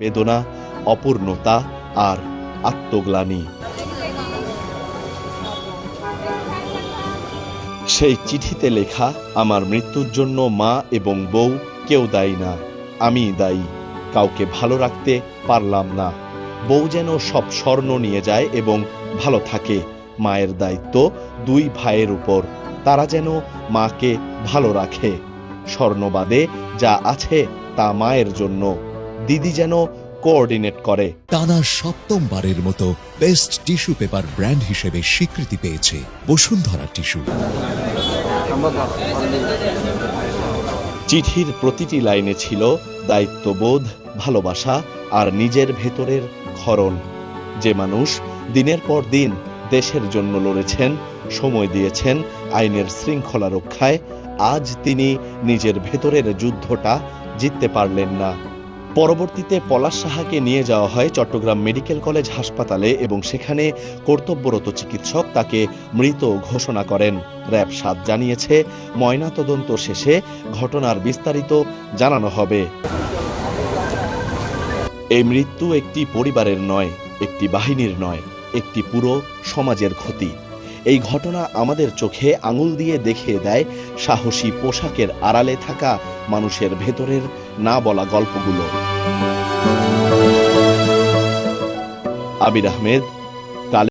বেদনা, অপূর্ণতা আর আত্মগ্লানি। সেই চিঠিতে লেখা, আমার মৃত্যুর জন্য মা এবং বউ কেউ দায়ী না, আমি দায়ী। কাউকে ভালো রাখতে পারলাম না। বউ যেন সব স্বর্ণ নিয়ে যায় এবং ভালো থাকে। মায়ের দায়িত্ব দুই ভাইয়ের উপর। তারা যেন মাকে ভালো রাখে। স্বর্ণবাদে যা আছে তা মায়ের জন্য। দিদি যেন কোঅর্ডিনেট করে। টানা সপ্তমবারের মতো বেস্ট টিস্যু পেপার ব্র্যান্ড হিসেবে স্বীকৃতি পেয়েছে বসুন্ধরা টিস্যু চিঠির প্রতিটি লাইনে ছিল দায়িত্ববোধ ভালোবাসা আর নিজের ভেতরের ক্ষরণ। যে মানুষ দিনের পর দিন দেশের জন্য লড়েছেন সময় দিয়েছেন আইনের শৃঙ্খলা রক্ষায় আজ তিনি নিজের ভেতরের যুদ্ধটা জিততে পারলেন না। পরবর্তীতে পলাশ সাহাকে নিয়ে যাওয়া হয় চট্টগ্রাম মেডিকেল কলেজ হাসপাতালে এবং সেখানে কর্তব্যরত চিকিৎসক তাকে মৃত ঘোষণা করেন। র্যাব সাত জানিয়েছে, ময়নাতদন্ত শেষে ঘটনার বিস্তারিত জানানো হবে। এই মৃত্যু একটি পরিবারের নয়, একটি বাহিনীর নয়, একটি পুরো সমাজের ক্ষতি। এই ঘটনা আমাদের চোখে আঙুল দিয়ে দেখিয়ে দেয় সাহসী পোশাকের আড়ালে থাকা মানুষের ভেতরের না বলা গল্পগুলো। আবির আহমেদ